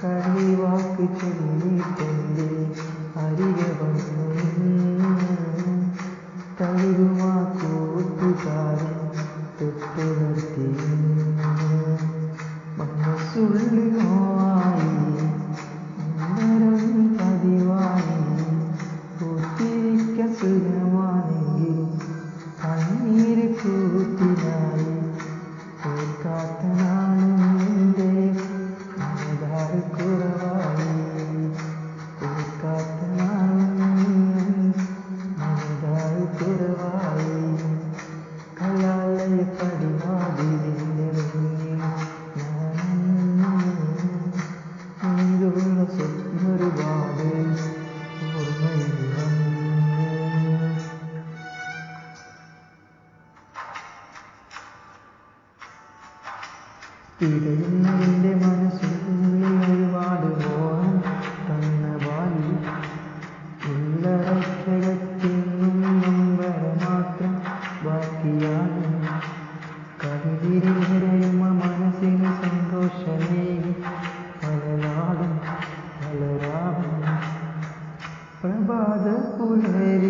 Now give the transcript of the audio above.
കളിവാക്ക് ചൊല്ലിട്ടെന്റെ അരികെ വന്നു തഴുകുമാ കൂട്ടുകാരൻ തൊട്ടുണർത്തി മനസ്സുള്ളിൽ പിടയുന്നതിന്റെ മനസ്സിനുള്ളിൽ ഒരുപാട് മോഹം തന്ന ബാലി ഉള്ളറച്ചകത്തിനും നമ്പര മാത്രം ബാക്കിയാണ് കവിതിരിയുമ മനസ്സിന് സന്തോഷമേ പല നാടും പല രാവും പ്രഭാത പുലരി